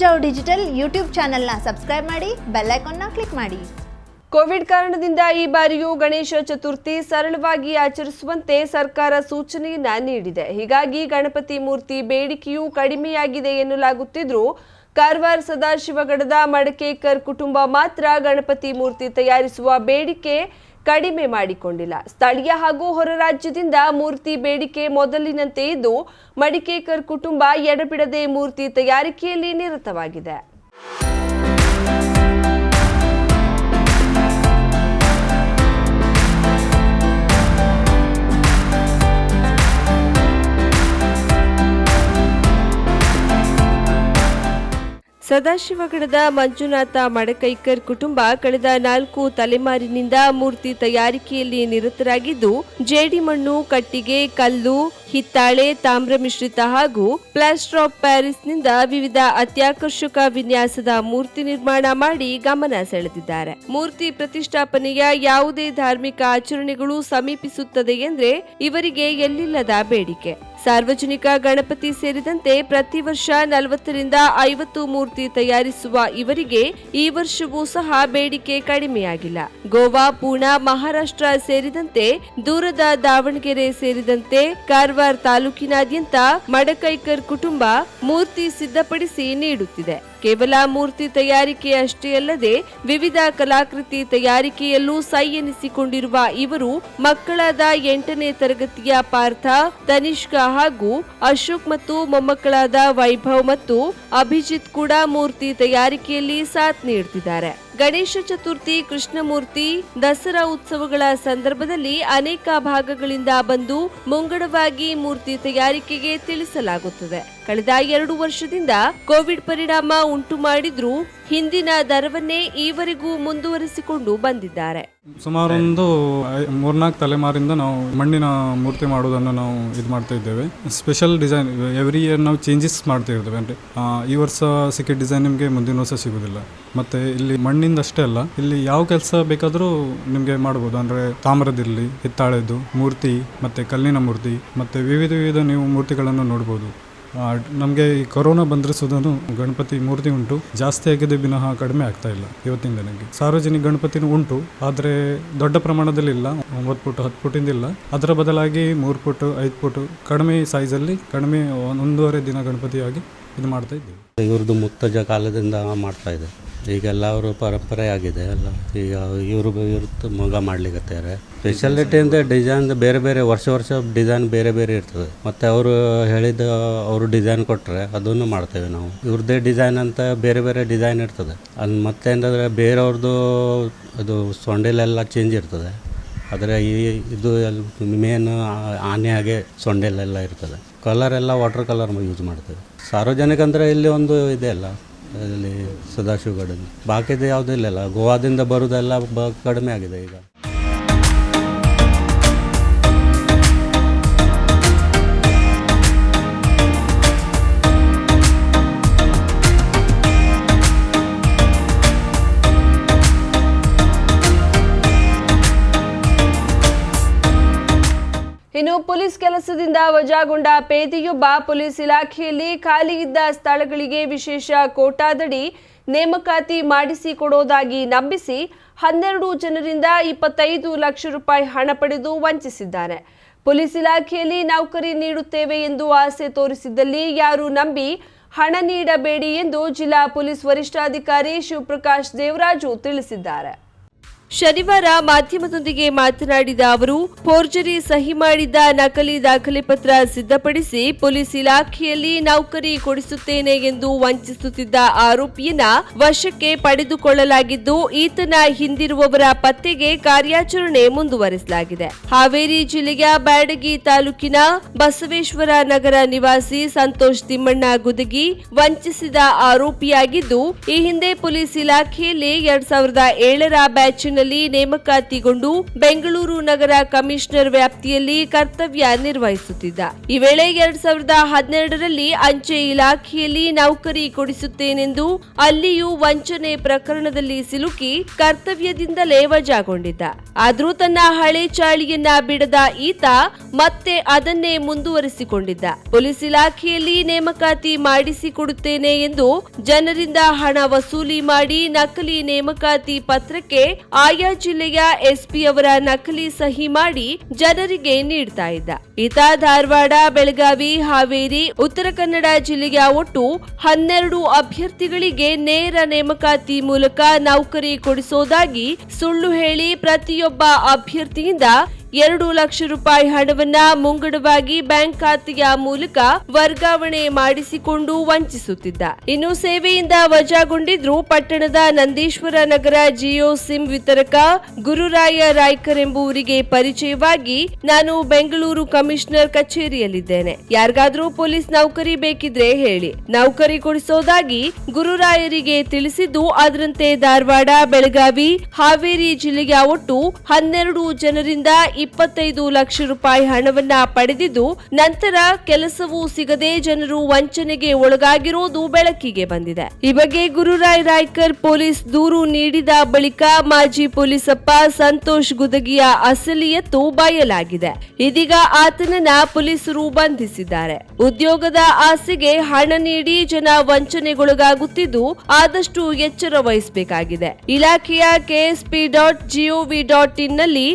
ಮುಂಜಾವು digital YouTube ಚಾನೆಲ್ನ subscribe ಮಾಡಿ bell ಐಕಾನ್ನ ಕ್ಲಿಕ್ ಮಾಡಿ. ಕೋವಿಡ್ ಕಾರಣದಿಂದ ಈ ಬಾರಿಯೂ ಗಣೇಶ ಚತುರ್ಥಿ ಸರಳವಾಗಿ ಆಚರಿಸುವಂತೆ ಸರ್ಕಾರ ಸೂಚನೆಯನ್ನ ನೀಡಿದೆ. ಹೀಗಾಗಿ ಗಣಪತಿ ಮೂರ್ತಿ ಬೇಡಿಕೆಯೂ ಕಡಿಮೆಯಾಗಿದೆ ಎನ್ನಲಾಗುತ್ತಿದ್ರು ಕಾರವಾರ ಸದಾಶಿವಗಡದ ಮಡಕೇಕರ್ ಕುಟುಂಬ ಮಾತ್ರ ಗಣಪತಿ ಮೂರ್ತಿ ತಯಾರಿಸುವ ಬೇಡಿಕೆ ಕಡಿಮೆ ಮಾಡಿಕೊಂಡಿಲ್ಲ. ಸ್ಥಳೀಯ ಹಾಗೂ ಹೊರ ರಾಜ್ಯದಿಂದ ಮೂರ್ತಿ ಬೇಡಿಕೆ ಮೊದಲಿನಂತೆ ಇದ್ದು, ಮಡಿಕೇಕರ್ ಕುಟುಂಬ ಎಡಬಿಡದೆ ಮೂರ್ತಿ ತಯಾರಿಕೆಯಲ್ಲಿ ನಿರತವಾಗಿದೆ. ಸದಾಶಿವಗಡದ ಮಂಜುನಾಥ ಮಡಕೈಕರ್ ಕುಟುಂಬ ಕಳೆದ ನಾಲ್ಕು ತಲೆಮಾರಿನಿಂದ ಮೂರ್ತಿ ತಯಾರಿಕೆಯಲ್ಲಿ ನಿರತರಾಗಿದ್ದು, ಜೇಡಿಮಣ್ಣು, ಕಟ್ಟಿಗೆ, ಕಲ್ಲು, ಹಿತ್ತಾಳೆ, ತಾಮ್ರ ಮಿಶ್ರಿತ ಹಾಗೂ ಪ್ಲಾಸ್ಟರ್ ಆಫ್ ಪ್ಯಾರಿಸ್ನಿಂದ ವಿವಿಧ ಅತ್ಯಾಕರ್ಷಕ ವಿನ್ಯಾಸದ ಮೂರ್ತಿ ನಿರ್ಮಾಣ ಮಾಡಿ ಗಮನ ಸೆಳೆದಿದ್ದಾರೆ. ಮೂರ್ತಿ ಪ್ರತಿಷ್ಠಾಪನೆಯ ಯಾವುದೇ ಧಾರ್ಮಿಕ ಆಚರಣೆಗಳು ಸಮೀಪಿಸುತ್ತದೆ ಎಂದ್ರೆ ಇವರಿಗೆ ಎಲ್ಲಿಲ್ಲದ ಬೇಡಿಕೆ. ಸಾರ್ವಜನಿಕ ಗಣಪತಿ ಸೇರಿದಂತೆ ಪ್ರತಿ ವರ್ಷ ನಲವತ್ತರಿಂದ ಐವತ್ತು ಮೂರ್ತಿ ತಯಾರಿಸುವ ಇವರಿಗೆ ಈ ವರ್ಷವೂ ಸಹ ಬೇಡಿಕೆ ಕಡಿಮೆಯಾಗಿಲ್ಲ. ಗೋವಾ ಪೂನಾ ಮಹಾರಾಷ್ಟ್ರ ಸೇರಿದಂತೆ ದೂರದ ದಾವಣಗೆರೆ ಸೇರಿದಂತೆ ಕಾರವಾರ ತಾಲೂಕಿನಾದ್ಯಂತ ಮಡಕೈಕರ್ ಕುಟುಂಬ ಮೂರ್ತಿ ಸಿದ್ಧಪಡಿಸಿ ನೀಡುತ್ತಿದೆ. ಕೇವಲ ಮೂರ್ತಿ ತಯಾರಿಕೆ ಅಷ್ಟೇ ಅಲ್ಲದೆ ವಿವಿಧ ಕಲಾಕೃತಿ ತಯಾರಿಕೆಯಲ್ಲೂ ಸೈ ಎನಿಸಿಕೊಂಡಿರುವ ಇವರು ಮಕ್ಕಳಾದ ಎಂಟನೇ ತರಗತಿಯ ಪಾರ್ಥ, ತನಿಷ್ಕ ಹಾಗೂ ಅಶೋಕ್ ಮತ್ತು ಮೊಮ್ಮಕ್ಕಳಾದ ವೈಭವ್ ಮತ್ತು ಅಭಿಜಿತ್ ಕೂಡ ಮೂರ್ತಿ ತಯಾರಿಕೆಯಲ್ಲಿ ಸಾಥ್ ನೀಡುತ್ತಿದ್ದಾರೆ ಗಣೇಶ ಚತುರ್ಥಿ, ಕೃಷ್ಣಮೂರ್ತಿ, ದಸರಾ ಉತ್ಸವಗಳ ಸಂದರ್ಭದಲ್ಲಿ ಅನೇಕ ಭಾಗಗಳಿಂದ ಬಂದು ಮುಂಗಡವಾಗಿ ಮೂರ್ತಿ ತಯಾರಿಕೆಗೆ ತಿಳಿಸಲಾಗುತ್ತದೆ. ಕಳೆದ ಎರಡು ವರ್ಷದಿಂದ ಕೋವಿಡ್ ಪರಿಣಾಮ ಉಂಟು ಮಾಡಿದ್ರೂ ಹಿಂದಿನ ದರವನ್ನೇ ಈವರೆಗೂ ಮುಂದುವರಿಸಿಕೊಂಡು ಬಂದಿದ್ದಾರೆ. ಸುಮಾರೊಂದು ಮೂರ್ನಾಲ್ಕು ತಲೆಮಾರಿಂದ ನಾವು ಮಣ್ಣಿನ ಮೂರ್ತಿ ಮಾಡುವುದನ್ನು ನಾವು ಇದು ಮಾಡ್ತಾ ಇದ್ದೇವೆ. ಸ್ಪೆಷಲ್ ಡಿಸೈನ್ ಎವ್ರಿ ಇಯರ್ ನಾವು ಚೇಂಜಸ್ ಮಾಡ್ತಾ ಇರ್ತೇವೆ. ಅಂದರೆ ಈ ವರ್ಷ ಸಿಕ್ಕಿದ ಡಿಸೈನ್ ನಿಮಗೆ ಮುಂದಿನ ವರ್ಷ ಸಿಗೋದಿಲ್ಲ. ಮತ್ತೆ ಇಲ್ಲಿ ಮಣ್ಣಿಂದ ಅಷ್ಟೇ ಅಲ್ಲ, ಇಲ್ಲಿ ಯಾವ ಕೆಲಸ ಬೇಕಾದರೂ ನಿಮಗೆ ಮಾಡ್ಬೋದು. ಅಂದರೆ ತಾಮ್ರದಿರಲಿ, ಹಿತ್ತಾಳೆದು, ಮೂರ್ತಿ, ಮತ್ತು ಕಲ್ಲಿನ ಮೂರ್ತಿ, ಮತ್ತು ವಿವಿಧ ವಿವಿಧ ನೀವು ಮೂರ್ತಿಗಳನ್ನು ನೋಡ್ಬೋದು. ನಮಗೆ ಈ ಕೊರೋನಾ ಬಂದರೆ ಸುಧಾನು ಗಣಪತಿ ಮೂರ್ತಿ ಉಂಟು. ಜಾಸ್ತಿ ಆಗಿದೆ ವಿನಃ ಕಡಿಮೆ ಆಗ್ತಾ ಇಲ್ಲ ಇವತ್ತಿನ ದಿನಕ್ಕೆ. ಸಾರ್ವಜನಿಕ ಗಣಪತಿನೂ ಉಂಟು, ಆದರೆ ದೊಡ್ಡ ಪ್ರಮಾಣದಲ್ಲಿ ಇಲ್ಲ. ಒಂಬತ್ತು ಫುಟ್ ಹತ್ತು ಫುಟಿಂದ ಇಲ್ಲ. ಅದರ ಬದಲಾಗಿ ಮೂರು ಫುಟ್ ಐದು ಫುಟ್ ಕಡಿಮೆ ಸೈಜಲ್ಲಿ ಕಡಿಮೆ ಒಂದೂವರೆ ದಿನ ಗಣಪತಿಯಾಗಿ ಇದು ಮಾಡ್ತಾ ಇದ್ದೀವಿ. ಇವ್ರದ್ದು ಮುತ್ತಜ ಕಾಲದಿಂದ ಮಾಡ್ತಾ ಇದೆ. ಈಗೆಲ್ಲ ಅವರು ಪರಂಪರೆ ಆಗಿದೆ ಎಲ್ಲ ಈಗ ಇವರು ಇವ್ರದ್ದು ಮಗ ಮಾಡ್ಲಿಕ್ಕೆ ಸ್ಪೆಷಾಲಿಟಿ ಅಂದರೆ ಡಿಸೈನ್ ಬೇರೆ ಬೇರೆ ವರ್ಷ ವರ್ಷ ಡಿಸೈನ್ ಬೇರೆ ಬೇರೆ ಇರ್ತದೆ. ಮತ್ತು ಅವರು ಹೇಳಿದ ಅವರು ಡಿಸೈನ್ ಕೊಟ್ಟರೆ ಅದನ್ನು ಮಾಡ್ತೇವೆ ನಾವು. ಇವ್ರದ್ದೇ ಡಿಸೈನ್ ಅಂತ ಬೇರೆ ಬೇರೆ ಡಿಸೈನ್ ಇರ್ತದೆ. ಅದು ಮತ್ತೆ ಏನಂದರೆ ಬೇರೆಯವ್ರದ್ದು ಅದು ಸೊಂಡೆಲೆಲ್ಲ ಚೇಂಜ್ ಇರ್ತದೆ. ಆದರೆ ಈ ಇದು ಮೇನ್ ಆನೆ ಹಾಗೆ ಸೊಂಡೆಲೆಲ್ಲ ಇರ್ತದೆ. ಕಲರ್ ಎಲ್ಲ ವಾಟರ್ ಕಲರ್ ಯೂಸ್ ಮಾಡ್ತೇವೆ. ಸಾರ್ವಜನಿಕ ಅಂದರೆ ಇಲ್ಲಿ ಒಂದು ಇದೆ ಅಲ್ಲ, ಇಲ್ಲಿ ಸದಾಶಿವಗಡಲ್ಲಿ. ಬಾಕಿದು ಯಾವುದೂ ಇಲ್ಲಲ್ಲ, ಗೋವಾದಿಂದ ಬರೋದೆಲ್ಲ ಬ ಕಡಿಮೆ ಆಗಿದೆ ಈಗ. ಪೊಲೀಸ್ ಕೆಲಸದಿಂದ ವಜಾಗೊಂಡ ಪೇದೆಯೊಬ್ಬ ಪೊಲೀಸ್ ಇಲಾಖೆಯಲ್ಲಿ ಖಾಲಿ ಇದ್ದ ಸ್ಥಳಗಳಿಗೆ ವಿಶೇಷ ಕೋಟಾದಡಿ ನೇಮಕಾತಿ ಮಾಡಿಸಿಕೊಡೋದಾಗಿ ನಂಬಿಸಿ ಹನ್ನೆರಡು ಜನರಿಂದ ಇಪ್ಪತ್ತೈದು ಲಕ್ಷ ರೂಪಾಯಿ ಹಣ ಪಡೆದು ವಂಚಿಸಿದ್ದಾರೆ. ಪೊಲೀಸ್ ಇಲಾಖೆಯಲ್ಲಿ ನೌಕರಿ ನೀಡುತ್ತೇವೆ ಎಂದು ಆಸೆ ತೋರಿಸಿದ್ದಲ್ಲಿ ಯಾರು ನಂಬಿ ಹಣ ನೀಡಬೇಡಿ ಎಂದು ಜಿಲ್ಲಾ ಪೊಲೀಸ್ ವರಿಷ್ಠಾಧಿಕಾರಿ ಶಿವಪ್ರಕಾಶ್ ದೇವರಾಜು ತಿಳಿಸಿದ್ದಾರೆ. ಶನಿವಾರ ಮಾಧ್ಯಮದೊಂದಿಗೆ ಮಾತನಾಡಿದ ಅವರು, ಫೋರ್ಜರಿ ಸಹಿ ಮಾಡಿದ್ದ ನಕಲಿ ದಾಖಲೆ ಪತ್ರ ಸಿದ್ಧಪಡಿಸಿ ಪೊಲೀಸ್ ಇಲಾಖೆಯಲ್ಲಿ ನೌಕರಿ ಕೊಡಿಸುತ್ತೇನೆ ಎಂದು ವಂಚಿಸುತ್ತಿದ್ದ ಆರೋಪಿಯನ್ನ ವಶಕ್ಕೆ ಪಡೆದುಕೊಳ್ಳಲಾಗಿದ್ದು, ಈತನ ಹಿಂದಿರುವವರ ಪತ್ತೆಗೆ ಕಾರ್ಯಾಚರಣೆ ಮುಂದುವರೆಸಲಾಗಿದೆ. ಹಾವೇರಿ ಜಿಲ್ಲೆಯ ಬ್ಯಾಡಗಿ ತಾಲೂಕಿನ ಬಸವೇಶ್ವರ ನಗರ ನಿವಾಸಿ ಸಂತೋಷ್ ತಿಮ್ಮಣ್ಣ ಗುದಗಿ ವಂಚಿಸಿದ ಆರೋಪಿಯಾಗಿದ್ದು, ಈ ಹಿಂದೆ ಪೊಲೀಸ್ ಇಲಾಖೆಯಲ್ಲಿ ಎರಡ್ ಸಾವಿರದ ಏಳರ ಪೊಲೀಸ್ನಲ್ಲಿ ನೇಮಕಾತಿಗೊಂಡು ಬೆಂಗಳೂರು ನಗರ ಕಮಿಷನರ್ ವ್ಯಾಪ್ತಿಯಲ್ಲಿ ಕರ್ತವ್ಯ ನಿರ್ವಹಿಸುತ್ತಿದ್ದ. ಈ ವೇಳೆ ಎರಡ್ ಸಾವಿರದ ಹನ್ನೆರಡರಲ್ಲಿ ಅಂಚೆ ಇಲಾಖೆಯಲ್ಲಿ ನೌಕರಿ ಕೊಡಿಸುತ್ತೇನೆಂದು ಅಲ್ಲಿಯೂ ವಂಚನೆ ಪ್ರಕರಣದಲ್ಲಿ ಸಿಲುಕಿ ಕರ್ತವ್ಯದಿಂದಲೇ ವಜಾಗೊಂಡಿದ್ದ. ಆದರೂ ತನ್ನ ಹಳೆ ಚಾಳಿಯನ್ನ ಬಿಡದ ಈತ ಮತ್ತೆ ಅದನ್ನೇ ಮುಂದುವರಿಸಿಕೊಂಡಿದ್ದ. ಪೊಲೀಸ್ ಇಲಾಖೆಯಲ್ಲಿ ನೇಮಕಾತಿ ಮಾಡಿಸಿಕೊಡುತ್ತೇನೆ ಎಂದು ಜನರಿಂದ ಹಣ ವಸೂಲಿ ಮಾಡಿ ನಕಲಿ ನೇಮಕಾತಿ ಪತ್ರಕ್ಕೆ ಆಯಾ ಜಿಲ್ಲೆಯ ಎಸ್ಪಿ ಅವರ ನಕಲಿ ಸಹಿ ಮಾಡಿ ಜನರಿಗೆ ನೀಡ್ತಾ ಇದ್ದ. ಈತ ಧಾರವಾಡ, ಬೆಳಗಾವಿ, ಹಾವೇರಿ, ಉತ್ತರ ಕನ್ನಡ ಜಿಲ್ಲೆಯ ಒಟ್ಟು ಹನ್ನೆರಡು ಅಭ್ಯರ್ಥಿಗಳಿಗೆ ನೇರ ನೇಮಕಾತಿ ಮೂಲಕ ನೌಕರಿ ಕೊಡಿಸೋದಾಗಿ ಸುಳ್ಳು ಹೇಳಿ ಪ್ರತಿಯೊಬ್ಬ ಅಭ್ಯರ್ಥಿಯಿಂದ ಎರಡು ಲಕ್ಷ ರೂಪಾಯಿ ಹಣವನ್ನ ಮುಂಗಡವಾಗಿ ಬ್ಯಾಂಕ್ ಖಾತೆಯ ಮೂಲಕ ವರ್ಗಾವಣೆ ಮಾಡಿಸಿಕೊಂಡು ವಂಚಿಸುತ್ತಿದ್ದ. ಇನ್ನು ಸೇವೆಯಿಂದ ವಜಾಗೊಂಡಿದ್ರು ಪಟ್ಟಣದ ನಂದೀಶ್ವರ ನಗರ ಜಿಯೋ ಸಿಮ್ ವಿತರಕ ಗುರುರಾಯ ರಾಯ್ಕರ್ ಎಂಬುವರಿಗೆ ಪರಿಚಯವಾಗಿ ನಾನು ಬೆಂಗಳೂರು ಕಮಿಷನರ್ ಕಚೇರಿಯಲ್ಲಿದ್ದೇನೆ. ಯಾರಿಗಾದ್ರೂ ಪೊಲೀಸ್ ನೌಕರಿ ಬೇಕಿದ್ರೆ ಹೇಳಿ. ನೌಕರಿ ಕೊಡಿಸೋದಾಗಿ ಗುರುರಾಯರಿಗೆ ತಿಳಿಸಿದ್ದು ಅದರಂತೆ ಧಾರವಾಡ, ಬೆಳಗಾವಿ, ಹಾವೇರಿ ಜಿಲ್ಲೆಯ ಒಟ್ಟು ಹನ್ನೆರಡು ಜನರಿಂದ ಇಪ್ಪತ್ತೈದು ಲಕ್ಷ ರೂಪಾಯಿ ಹಣವನ್ನ ಪಡೆದಿದ್ದು ನಂತರ ಕೆಲಸವೂ ಸಿಗದೆ ಜನರು ವಂಚನೆಗೆ ಒಳಗಾಗಿರುವುದು ಬೆಳಕಿಗೆ ಬಂದಿದೆ. ಈ ಬಗ್ಗೆ ಗುರುರಾಯ್ ರಾಯ್ಕರ್ ಪೊಲೀಸ್ ದೂರು ನೀಡಿದ ಬಳಿಕ ಮಾಜಿ ಪೊಲೀಸಪ್ಪ ಸಂತೋಷ್ ಗುದಗಿಯ ಅಸಲಿಯತ್ತು ಬಯಲಾಗಿದೆ. ಇದೀಗ ಆತನನ್ನ ಪೊಲೀಸರು ಬಂಧಿಸಿದ್ದಾರೆ. ಉದ್ಯೋಗದ ಆಸೆಗೆ ಹಣ ನೀಡಿ ಜನ ವಂಚನೆಗೊಳಗಾಗುತ್ತಿದ್ದು ಆದಷ್ಟು ಎಚ್ಚರ ವಹಿಸಬೇಕಾಗಿದೆ. ಇಲಾಖೆಯ ಕೆಎಸ್ಪಿ ಡಾಟ್ ಜಿಒವಿ ಡಾಟ್ ಇನ್ನಲ್ಲಿ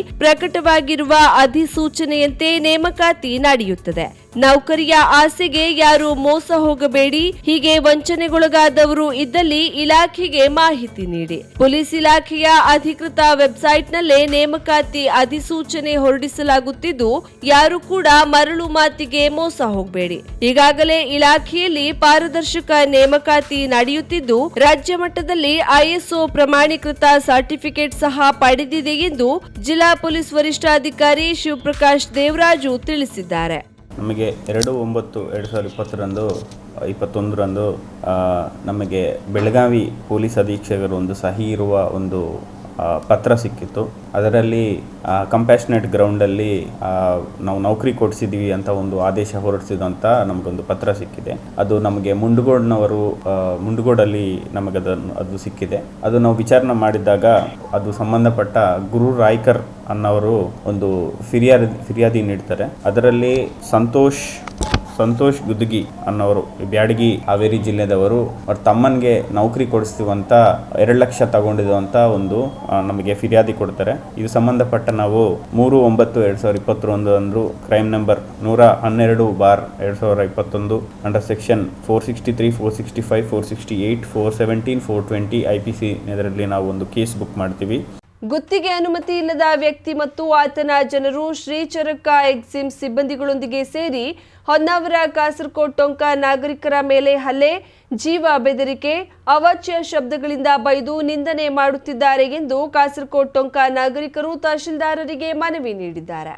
ಪ್ರಕಟವಾಗಿರುವ ಅಧಿಸೂಚನೆಯಂತೆ ನೇಮಕಾತಿ ನಡೆಯುತ್ತದೆ. ನೌಕರಿಯ ಆಸೆಗೆ ಯಾರು ಮೋಸ ಹೋಗಬೇಡಿ, ಹೀಗೆ ವಂಚನೆಗೊಳಗಾದವರು ಇದ್ದಲ್ಲಿ ಇಲಾಖೆಗೆ ಮಾಹಿತಿ ನೀಡಿ. ಪೊಲೀಸ್ ಇಲಾಖೆಯ ಅಧಿಕೃತ ವೆಬ್ಸೈಟ್ನಲ್ಲೇ ನೇಮಕಾತಿ ಅಧಿಸೂಚನೆ ಹೊರಡಿಸಲಾಗುತ್ತಿದ್ದು, ಯಾರು ಕೂಡ ಮರಳು ಮಾತಿಗೆ ಮೋಸ ಹೋಗಬೇಡಿ. ಈಗಾಗಲೇ ಇಲಾಖೆಯಲ್ಲಿ ಪಾರದರ್ಶಕ ನೇಮಕಾತಿ ನಡೆಯುತ್ತಿದ್ದು, ರಾಜ್ಯ ಮಟ್ಟದಲ್ಲಿ ಐಎಸ್ಒ ಪ್ರಮಾಣೀಕೃತ ಸರ್ಟಿಫಿಕೇಟ್ ಸಹ ಪಡೆದಿದೆ ಎಂದು ಜಿಲ್ಲಾ ಪೊಲೀಸ್ ವರಿಷ್ಠಾಧಿಕಾರಿ ಶಿವಪ್ರಕಾಶ್ ದೇವರಾಜು ತಿಳಿಸಿದ್ದಾರೆ. ನಮಗೆ ಎರಡು ಒಂಬತ್ತು ಎರಡು ಸಾವಿರದ ಇಪ್ಪತ್ತರಂದು, ಇಪ್ಪತ್ತೊಂದರಂದು ನಮಗೆ ಬೆಳಗಾವಿ ಪೊಲೀಸ್ ಅಧೀಕ್ಷಕರು ಒಂದು ಸಹಿ ಇರುವ ಒಂದು ಪತ್ರ ಸಿಕ್ಕಿತ್ತು. ಅದರಲ್ಲಿ ಕಂಪ್ಯಾಷನೇಟ್ ಗ್ರೌಂಡಲ್ಲಿ ನಾವು ನೌಕರಿ ಕೊಡಿಸಿದ್ದೀವಿ ಅಂತ ಒಂದು ಆದೇಶ ಹೊರಡಿಸಿದಂತ ನಮಗೊಂದು ಪತ್ರ ಸಿಕ್ಕಿದೆ. ಅದು ನಮಗೆ ಮುಂಡಗೋಡ್ನವರು ಮುಂಡುಗೋಡಲ್ಲಿ ಮುಂಡಗೋಡಲ್ಲಿ ನಮಗೆ ಅದನ್ನು ಅದು ಸಿಕ್ಕಿದೆ. ಅದು ನಾವು ವಿಚಾರಣೆ ಮಾಡಿದಾಗ ಅದು ಸಂಬಂಧಪಟ್ಟ ಗುರು ರಾಯ್ಕರ್ ಅನ್ನೋರು ಒಂದು ಫಿರ್ಯಾದಿ ಫಿರ್ಯಾದಿ ನೀಡ್ತಾರೆ. ಅದರಲ್ಲಿ ಸಂತೋಷ್ ಸಂತೋಷ್ ಗುದ್ಗಿ ಅನ್ನೋರು, ಬ್ಯಾಡಗಿ ಹಾವೇರಿ ಜಿಲ್ಲೆದವರು, ಅವ್ರ ತಮ್ಮನಿಗೆ ನೌಕರಿ ಕೊಡಿಸ್ತೀವಂತ, ಎರಡು ಲಕ್ಷ ತಗೊಂಡಿರುವಂತ ಒಂದು ನಮಗೆ ಫಿರ್ಯಾದಿ ಕೊಡ್ತಾರೆ. ಇದು ಸಂಬಂಧಪಟ್ಟ ನಾವು ಮೂರು ಒಂಬತ್ತು ಎರಡು ಸಾವಿರದ ಇಪ್ಪತ್ತೊಂದು ಅಂದ್ರು ಕ್ರೈಮ್ ನಂಬರ್ ನೂರ ಹನ್ನೆರಡು ಬಾರ್ ಎರಡು ಸಾವಿರದ ಇಪ್ಪತ್ತೊಂದು under section four sixty three, four sixty five, four sixty eight four seventeen, four twenty, I P C ಇದರಲ್ಲಿ ನಾವು ಒಂದು ಕೇಸ್ ಬುಕ್ ಮಾಡ್ತೀವಿ. ಗುತ್ತಿಗೆ ಅನುಮತಿ ಇಲ್ಲದ ವ್ಯಕ್ತಿ ಮತ್ತು ಆತನ ಜನರು ಶ್ರೀಚರಕ ಎಕ್ಸಿಮ್ ಸಿಬ್ಬಂದಿಗಳೊಂದಿಗೆ ಸೇರಿ ಹೊನ್ನಾವರ ಕಾಸರಕೋಟ್ ಟೊಂಕ ನಾಗರಿಕರ ಮೇಲೆ ಹಲ್ಲೆ, ಜೀವ ಬೆದರಿಕೆ, ಅವಾಚ್ಯ ಶಬ್ದಗಳಿಂದ ಬೈದು ನಿಂದನೆ ಮಾಡುತ್ತಿದ್ದಾರೆ ಎಂದು ಕಾಸರಕೋಟ್ ಟೊಂಕ ನಾಗರಿಕರು ತಹಶೀಲ್ದಾರರಿಗೆ ಮನವಿ ನೀಡಿದ್ದಾರೆ.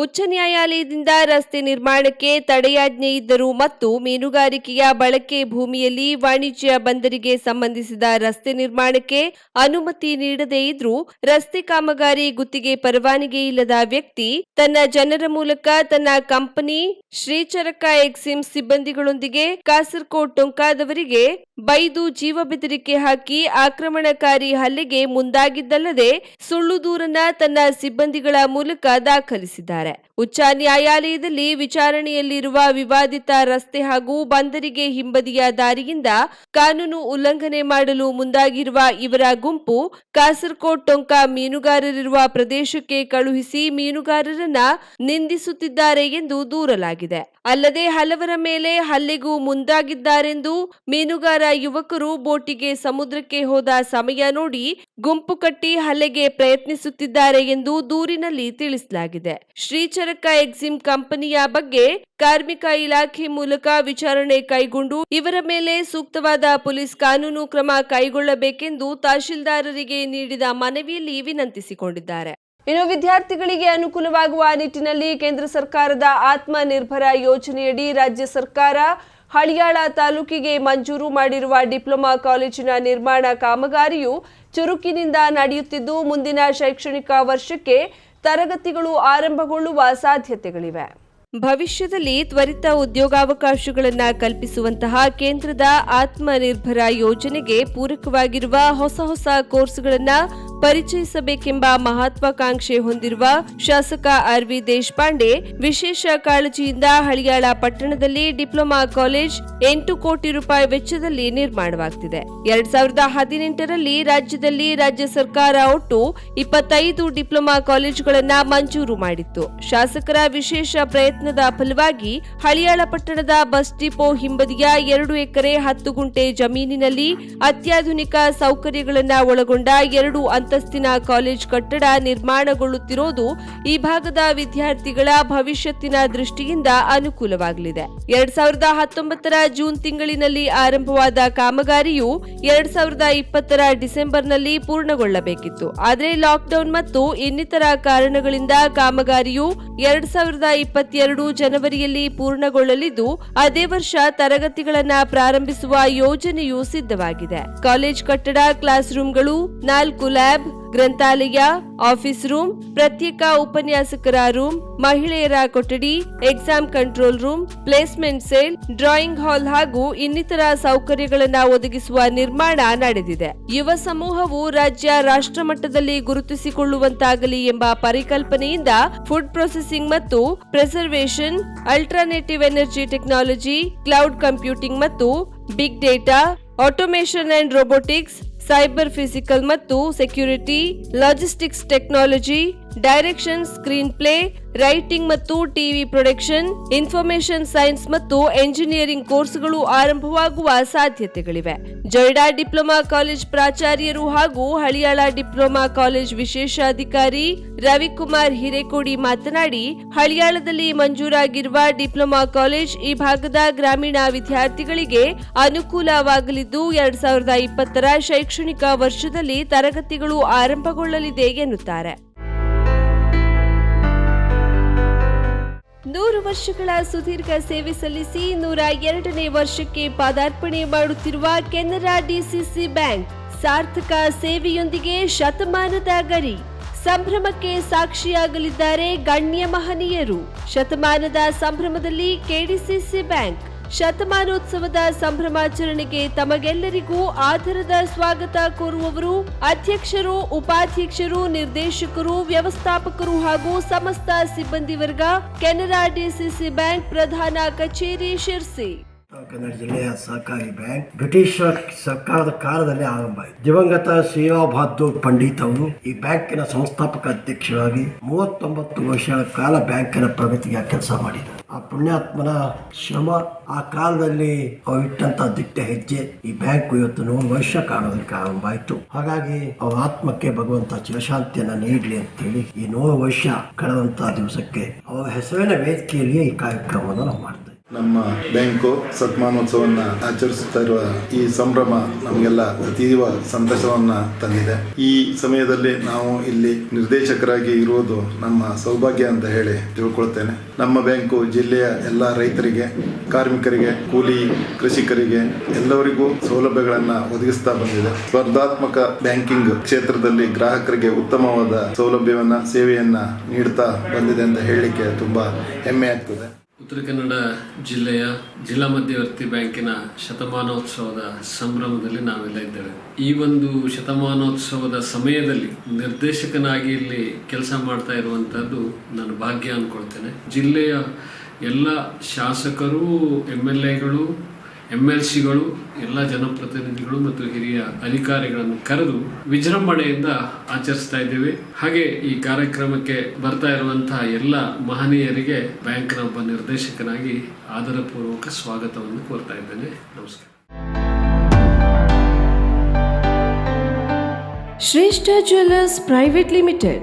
ಉಚ್ಚ ನ್ಯಾಯಾಲಯದಿಂದ ರಸ್ತೆ ನಿರ್ಮಾಣಕ್ಕೆ ತಡೆಯಾಜ್ಞೆ ಇದ್ದರೂ ಮತ್ತು ಮೀನುಗಾರಿಕೆಯ ಬಳಕೆ ಭೂಮಿಯಲ್ಲಿ ವಾಣಿಜ್ಯ ಬಂದರಿಗೆ ಸಂಬಂಧಿಸಿದ ರಸ್ತೆ ನಿರ್ಮಾಣಕ್ಕೆ ಅನುಮತಿ ನೀಡದೇ ಇದ್ರೂ ರಸ್ತೆ ಕಾಮಗಾರಿ ಗುತ್ತಿಗೆ ಪರವಾನಗಿ ಇಲ್ಲದ ವ್ಯಕ್ತಿ ತನ್ನ ಜನರ ಮೂಲಕ ತನ್ನ ಕಂಪನಿ ಶ್ರೀಚರಕ ಎಕ್ಸಿಮ್ ಸಿಬ್ಬಂದಿಗಳೊಂದಿಗೆ ಕಾಸರಕೋಟ್ ಟೊಂಕಾದವರಿಗೆ ಬೈದು ಜೀವ ಬೆದರಿಕೆ ಹಾಕಿ ಆಕ್ರಮಣಕಾರಿ ಹಲ್ಲೆಗೆ ಮುಂದಾಗಿದ್ದಲ್ಲದೆ ಸುಳ್ಳು ದೂರನ್ನ ತನ್ನ ಸಿಬ್ಬಂದಿಗಳ ಮೂಲಕ ದಾಖಲಿಸಿದ್ದಾರೆ. ಉಚ್ಚ ನ್ಯಾಯಾಲಯದಲ್ಲಿ ವಿಚಾರಣೆಯಲ್ಲಿರುವ ವಿವಾದಿತ ರಸ್ತೆ ಹಾಗೂ ಬಂದರಿಗೆ ಹಿಂಬದಿಯ ದಾರಿಯಿಂದ ಕಾನೂನು ಉಲ್ಲಂಘನೆ ಮಾಡಲು ಮುಂದಾಗಿರುವ ಇವರ ಗುಂಪು ಕಾಸರಕೋಟ್ ಟೊಂಕ ಮೀನುಗಾರರಿರುವ ಪ್ರದೇಶಕ್ಕೆ ಕಳುಹಿಸಿ ಮೀನುಗಾರರನ್ನ ನಿಂದಿಸುತ್ತಿದ್ದಾರೆ ಎಂದು ದೂರಲಾಗಿದೆ. ಅಲ್ಲದೆ ಹಲವರ ಮೇಲೆ ಹಲ್ಲೆಗೂ ಮುಂದಾಗಿದ್ದಾರೆಂದು ಮೀನುಗಾರ ಯುವಕರು ಬೋಟಿಗೆ ಸಮುದ್ರಕ್ಕೆ ಹೋದ ಸಮಯ ನೋಡಿ ಗುಂಪು ಕಟ್ಟಿ ಹಲ್ಲೆಗೆ ಪ್ರಯತ್ನಿಸುತ್ತಿದ್ದಾರೆ ಎಂದು ದೂರಿನಲ್ಲಿ ತಿಳಿಸಲಾಗಿದೆ. ಶ್ರೀಚರಕ ಎಕ್ಸಿಮ್ ಕಂಪನಿಯ ಬಗ್ಗೆ ಕಾರ್ಮಿಕ ಇಲಾಖೆ ಮೂಲಕ ವಿಚಾರಣೆ ಕೈಗೊಂಡು ಇವರ ಮೇಲೆ ಸೂಕ್ತವಾದ ಪೊಲೀಸ್ ಕಾನೂನು ಕ್ರಮ ಕೈಗೊಳ್ಳಬೇಕೆಂದು ತಹಶೀಲ್ದಾರರಿಗೆ ನೀಡಿದ ಮನವಿಯಲ್ಲಿ ವಿನಂತಿಸಿಕೊಂಡಿದ್ದಾರೆ. ಇನ್ನು ವಿದ್ಯಾರ್ಥಿಗಳಿಗೆ ಅನುಕೂಲವಾಗುವ ನಿಟ್ಟಿನಲ್ಲಿ ಕೇಂದ್ರ ಸರ್ಕಾರದ ಆತ್ಮ ನಿರ್ಭರ ಯೋಜನೆಯಡಿ ರಾಜ್ಯ ಸರ್ಕಾರ ಹಳಿಯಾಳ ತಾಲೂಕಿಗೆ ಮಂಜೂರು ಮಾಡಿರುವ ಡಿಪ್ಲೊಮಾ ಕಾಲೇಜಿನ ನಿರ್ಮಾಣ ಕಾಮಗಾರಿಯು ಚುರುಕಿನಿಂದ ನಡೆಯುತ್ತಿದ್ದು, ಮುಂದಿನ ಶೈಕ್ಷಣಿಕ ವರ್ಷಕ್ಕೆ ತರಗತಿಗಳು ಆರಂಭಗೊಳ್ಳುವ ಸಾಧ್ಯತೆಗಳಿವೆ. ಭವಿಷ್ಯದಲ್ಲಿ ತ್ವರಿತ ಉದ್ಯೋಗಾವಕಾಶಗಳನ್ನು ಕಲ್ಪಿಸುವಂತಹ ಕೇಂದ್ರದ ಆತ್ಮನಿರ್ಭರ ಯೋಜನೆಗೆ ಪೂರಕವಾಗಿರುವ ಹೊಸ ಹೊಸ ಕೋರ್ಸ್ಗಳನ್ನು ಪರಿಚಯಿಸಬೇಕೆಂಬ ಮಹತ್ವಾಕಾಂಕ್ಷೆ ಹೊಂದಿರುವ ಶಾಸಕ ಆರ್ ವಿ ದೇಶಪಾಂಡೆ ವಿಶೇಷ ಕಾಳಜಿಯಿಂದ ಹಳಿಯಾಳ ಪಟ್ಟಣದಲ್ಲಿ ಡಿಪ್ಲೊಮಾ ಕಾಲೇಜ್ ಎಂಟು ಕೋಟಿ ರೂಪಾಯಿ ವೆಚ್ಚದಲ್ಲಿ ನಿರ್ಮಾಣವಾಗ್ತಿದೆ. ಎರಡ್ ಸಾವಿರದ ಹದಿನೆಂಟರಲ್ಲಿ ರಾಜ್ಯದಲ್ಲಿ ರಾಜ್ಯ ಸರ್ಕಾರ ಒಟ್ಟು ಇಪ್ಪತ್ತೈದು ಡಿಪ್ಲೊಮಾ ಕಾಲೇಜುಗಳನ್ನ ಮಂಜೂರು ಮಾಡಿತ್ತು. ಶಾಸಕರ ವಿಶೇಷ ಪ್ರಯತ್ನದ ಫಲವಾಗಿ ಹಳಿಯಾಳ ಪಟ್ಟಣದ ಬಸ್ ಡಿಪೋ ಹಿಂಬದಿಯ ಎರಡು ಎಕರೆ ಹತ್ತು ಗುಂಟೆ ಜಮೀನಿನಲ್ಲಿ ಅತ್ಯಾಧುನಿಕ ಸೌಕರ್ಯಗಳನ್ನು ಒಳಗೊಂಡ ಎರಡು ಅಂತಸ್ತಿನ ಕಾಲೇಜ್ ಕಟ್ಟಡ ನಿರ್ಮಾಣಗೊಳ್ಳುತ್ತಿರುವುದು ಈ ಭಾಗದ ವಿದ್ಯಾರ್ಥಿಗಳ ಭವಿಷ್ಯತ್ತಿನ ದೃಷ್ಟಿಯಿಂದ ಅನುಕೂಲವಾಗಲಿದೆ. ಎರಡ್ ಸಾವಿರದ ಹತ್ತೊಂಬತ್ತರ ಜೂನ್ ತಿಂಗಳಿನಲ್ಲಿ ಆರಂಭವಾದ ಕಾಮಗಾರಿಯು ಎರಡ್ ಸಾವಿರದ ಇಪ್ಪತ್ತರ ಡಿಸೆಂಬರ್ನಲ್ಲಿ ಪೂರ್ಣಗೊಳ್ಳಬೇಕಿತ್ತು. ಆದರೆ ಲಾಕ್ಡೌನ್ ಮತ್ತು ಇನ್ನಿತರ ಕಾರಣಗಳಿಂದ ಕಾಮಗಾರಿಯು ಎರಡ್ ಸಾವಿರದ ಇಪ್ಪತ್ತೆರಡು ಜನವರಿಯಲ್ಲಿ ಪೂರ್ಣಗೊಳ್ಳಲಿದ್ದು, ಅದೇ ವರ್ಷ ತರಗತಿಗಳನ್ನು ಪ್ರಾರಂಭಿಸುವ ಯೋಜನೆಯು ಸಿದ್ಧವಾಗಿದೆ. ಕಾಲೇಜ್ ಕಟ್ಟಡ, ಕ್ಲಾಸ್ ರೂಮ್ಗಳು, ನಾಲ್ಕು ಲ್ಯಾಬ್ ಗ್ರಂಥಾಲಯ, ಆಫೀಸ್ ರೂಮ್, ಪ್ರತ್ಯೇಕ ಉಪನ್ಯಾಸಕರ ರೂಮ್, ಮಹಿಳೆಯರ ಕೊಠಡಿ, exam control room, placement cell, drawing hall ಹಾಗೂ ಇನ್ನಿತರ ಸೌಕರ್ಯಗಳನ್ನು ಒದಗಿಸುವ ನಿರ್ಮಾಣ ನಡೆದಿದೆ. ಯುವ ಸಮೂಹವು ರಾಜ್ಯ ರಾಷ್ಟ್ರ ಮಟ್ಟದಲ್ಲಿ ಗುರುತಿಸಿಕೊಳ್ಳುವಂತಾಗಲಿ ಎಂಬ ಪರಿಕಲ್ಪನೆಯಿಂದ ಫುಡ್ ಪ್ರೊಸೆಸಿಂಗ್ ಮತ್ತು preservation, alternative energy technology, cloud computing ಮತ್ತು big data, automation and robotics cyber physical ಮತ್ತು security logistics technology direction screen play writing ಮತ್ತು ಟಿವಿ ಪ್ರೊಡಕ್ಷನ್ ಇನ್ಫಾರ್ಮೇಶನ್ ಸೈನ್ಸ್ ಮತ್ತು ಎಂಜಿನಿಯರಿಂಗ್ ಕೋರ್ಸ್ಗಳು ಆರಂಭವಾಗುವ ಸಾಧ್ಯತೆಗಳಿವೆ. ಜೊಯ್ಡಾ ಡಿಪ್ಲೊಮಾ ಕಾಲೇಜ್ ಪ್ರಾಚಾರ್ಯರು ಹಾಗೂ ಹಳಿಯಾಳ ಡಿಪ್ಲೊಮಾ ಕಾಲೇಜ್ ವಿಶೇಷಾಧಿಕಾರಿ ರವಿಕುಮಾರ್ ಹಿರೇಕೋಡಿ ಮಾತನಾಡಿ, ಹಳಿಯಾಳದಲ್ಲಿ ಮಂಜೂರಾಗಿರುವ ಡಿಪ್ಲೊಮಾ ಕಾಲೇಜ್ ಈ ಭಾಗದ ಗ್ರಾಮೀಣ ವಿದ್ಯಾರ್ಥಿಗಳಿಗೆ ಅನುಕೂಲವಾಗಲಿದ್ದು, ಎರಡ್ ಸಾವಿರದ ಇಪ್ಪತ್ತರ ಶೈಕ್ಷಣಿಕ ವರ್ಷದಲ್ಲಿ ತರಗತಿಗಳು ಆರಂಭಗೊಳ್ಳಲಿದೆ ಎನ್ನುತ್ತಾರೆ. ನೂರು ವರ್ಷಗಳ ಸುದೀರ್ಘ ಸೇವೆ ಸಲ್ಲಿಸಿ ನೂರ ಎರಡನೇ ವರ್ಷಕ್ಕೆ ಪಾದಾರ್ಪಣೆ ಮಾಡುತ್ತಿರುವ ಕೆನರಾ ಡಿಸಿಸಿ ಬ್ಯಾಂಕ್ ಸಾರ್ಥಕ ಸೇವೆಯೊಂದಿಗೆ ಶತಮಾನದ ಗರಿ. ಸಂಭ್ರಮಕ್ಕೆ ಸಾಕ್ಷಿಯಾಗಲಿದ್ದಾರೆ ಗಣ್ಯ ಮಹನೀಯರು. ಶತಮಾನದ ಸಂಭ್ರಮದಲ್ಲಿ ಕೆಡಿಸಿಸಿ ಬ್ಯಾಂಕ್ ಶತಮಾನೋತ್ಸವದ ಸಂಭ್ರಮಾಚರಣೆಗೆ ತಮಗೆಲ್ಲರಿಗೂ ಆಧಾರದ ಸ್ವಾಗತ ಕೋರುವವರು ಅಧ್ಯಕ್ಷರು, ಉಪಾಧ್ಯಕ್ಷರು, ನಿರ್ದೇಶಕರು, ವ್ಯವಸ್ಥಾಪಕರು ಹಾಗೂ ಸಮಸ್ತ ಸಿಬ್ಬಂದಿ ವರ್ಗ, ಕೆನರಾ ಡಿಸಿಸಿ ಬ್ಯಾಂಕ್ ಪ್ರಧಾನ ಕಚೇರಿ ಶಿರ್ಸಿ. ಕನ್ನಡ ಜಿಲ್ಲೆಯ ಸಹಕಾರಿ ಬ್ಯಾಂಕ್ ಬ್ರಿಟಿಷ್ ಸರ್ಕಾರದ ಕಾಲದಲ್ಲಿ ಆರಂಭ ಆಯಿತು. ದಿವಂಗತ ಶ್ರೀರಾವ್ ಬಹದ್ದೂರ್ ಪಂಡಿತ್ ಅವರು ಈ ಬ್ಯಾಂಕಿನ ಸಂಸ್ಥಾಪಕ ಅಧ್ಯಕ್ಷರಾಗಿ ಮೂವತ್ತೊಂಬತ್ತು ವರ್ಷಗಳ ಕಾಲ ಬ್ಯಾಂಕಿನ ಪ್ರಗತಿಗೆ ಕೆಲಸ ಮಾಡಿದರು. ಆ ಪುಣ್ಯಾತ್ಮನ ಶ್ರಮ, ಆ ಕಾಲದಲ್ಲಿ ಅವ್ರು ಇಟ್ಟಂತ ದಿಟ್ಟ ಹೆಜ್ಜೆ ಈ ಬ್ಯಾಂಕ್ ಇವತ್ತು ನೂರು ವರ್ಷ ಕಾಣೋದಕ್ಕೆ ಆರಂಭ ಆಯ್ತು. ಹಾಗಾಗಿ ಅವ್ರ ಆತ್ಮಕ್ಕೆ ಭಗವಂತ ಚಿರಶಾಂತಿಯನ್ನ ನೀಡಲಿ ಅಂತೇಳಿ ಈ ನೂರು ವರ್ಷ ಕಳೆದಂತ ದಿವಸಕ್ಕೆ ಅವರ ಹೆಸರಿನ ವೇದಿಕೆಯಲ್ಲಿಯೇ ಈ ಕಾರ್ಯಕ್ರಮವನ್ನು ನಾವು ಮಾಡ್ತೇವೆ. ನಮ್ಮ ಬ್ಯಾಂಕು ಸತ್ಮಾನೋತ್ಸವವನ್ನು ಆಚರಿಸುತ್ತಾ ಇರುವ ಈ ಸಂಭ್ರಮ ನಮಗೆಲ್ಲ ಅತೀವ ಸಂತಸವನ್ನು ತಂದಿದೆ. ಈ ಸಮಯದಲ್ಲಿ ನಾವು ಇಲ್ಲಿ ನಿರ್ದೇಶಕರಾಗಿ ಇರುವುದು ನಮ್ಮ ಸೌಭಾಗ್ಯ ಅಂತ ಹೇಳಿ ತಿಳ್ಕೊಳ್ತೇನೆ. ನಮ್ಮ ಬ್ಯಾಂಕು ಜಿಲ್ಲೆಯ ಎಲ್ಲ ರೈತರಿಗೆ, ಕಾರ್ಮಿಕರಿಗೆ, ಕೂಲಿ ಕೃಷಿಕರಿಗೆ ಎಲ್ಲರಿಗೂ ಸೌಲಭ್ಯಗಳನ್ನು ಒದಗಿಸ್ತಾ ಬಂದಿದೆ. ಸ್ಪರ್ಧಾತ್ಮಕ ಬ್ಯಾಂಕಿಂಗ್ ಕ್ಷೇತ್ರದಲ್ಲಿ ಗ್ರಾಹಕರಿಗೆ ಉತ್ತಮವಾದ ಸೌಲಭ್ಯವನ್ನು, ಸೇವೆಯನ್ನು ನೀಡ್ತಾ ಬಂದಿದೆ ಅಂತ ಹೇಳಲಿಕ್ಕೆ ತುಂಬ ಹೆಮ್ಮೆ ಆಗ್ತದೆ. ಉತ್ತರ ಕನ್ನಡ ಜಿಲ್ಲೆಯ ಜಿಲ್ಲಾ ಮಧ್ಯವರ್ತಿ ಬ್ಯಾಂಕಿನ ಶತಮಾನೋತ್ಸವದ ಸಂಭ್ರಮದಲ್ಲಿ ನಾವೆಲ್ಲ ಇದ್ದೇವೆ. ಈ ಒಂದು ಶತಮಾನೋತ್ಸವದ ಸಮಯದಲ್ಲಿ ನಿರ್ದೇಶಕನಾಗಿ ಇಲ್ಲಿ ಕೆಲಸ ಮಾಡ್ತಾ ಇರುವಂತಹದ್ದು ನಾನು ಭಾಗ್ಯ ಅನ್ಕೊಳ್ತೇನೆ. ಜಿಲ್ಲೆಯ ಎಲ್ಲ ಶಾಸಕರು ಎಂ ಎಲ್ ಎಗಳು ಎಂ ಎಲ್ ಸಿಗಳು ಎಲ್ಲ ಜನಪ್ರತಿನಿಧಿಗಳು ಮತ್ತು ಹಿರಿಯ ಅಧಿಕಾರಿಗಳನ್ನು ಕರೆದು ವಿಜೃಂಭಣೆಯಿಂದ ಆಚರಿಸ್ತಾ ಇದ್ದೇವೆ. ಹಾಗೆ ಈ ಕಾರ್ಯಕ್ರಮಕ್ಕೆ ಬರ್ತಾ ಇರುವಂತಹ ಎಲ್ಲ ಮಹನೀಯರಿಗೆ ಬ್ಯಾಂಕ್ನ ಒಬ್ಬ ನಿರ್ದೇಶಕನಾಗಿ ಆದರಪೂರ್ವಕ ಸ್ವಾಗತವನ್ನು ಕೋರ್ತಾ ಇದ್ದೇನೆ. ನಮಸ್ಕಾರ. Shreshta jewellers private limited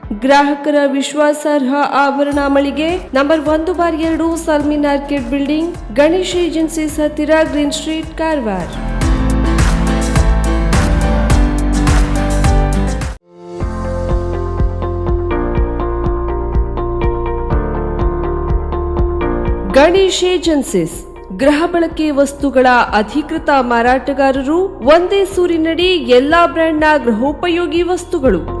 ಗ್ರಾಹಕರ ವಿಶ್ವಾಸಾರ್ಹ ಆಭರಣ ಮಳಿಗೆ ನಂಬರ್ ಒಂದು ಬಾರ್ ಎರಡು ಸಲ್ಮಿನ್ ಆರ್ಕಿಡ್ ಬಿಲ್ಡಿಂಗ್, ಗಣೇಶ್ ಏಜೆನ್ಸೀಸ್ ಹತ್ತಿರ green street, Karwar. Ganesh agencies, ಗೃಹ ಬಳಕೆ ವಸ್ತುಗಳ ಅಧಿಕೃತ ಮಾರಾಟಗಾರರು ಒಂದೇ ಸೂರಿನಡಿ ಎಲ್ಲಾ ಬ್ರ್ಯಾಂಡ್ನ ಗೃಹೋಪಯೋಗಿ ವಸ್ತುಗಳು.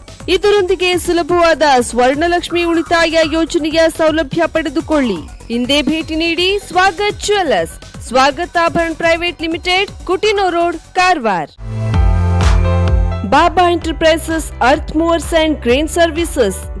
ಇದರೊಂದಿಗೆ ಸುಲಭವಾದ ಸ್ವರ್ಣಲಕ್ಷ್ಮಿ ಉಳಿತಾಯ ಯೋಜನೆಯ ಸೌಲಭ್ಯ ಪಡೆದುಕೊಳ್ಳಿ. ಹಿಂದೆ ಭೇಟಿ ನೀಡಿ ಸ್ವಾಗತ್ ಜ್ಯುವೆಲ್ಲರ್ಸ್. ಸ್ವಾಗತ್ ಆಭರಣ private limited, Coutinho road, Karwar. Baba enterprises, earth movers and grain services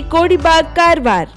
Kodibag Karwar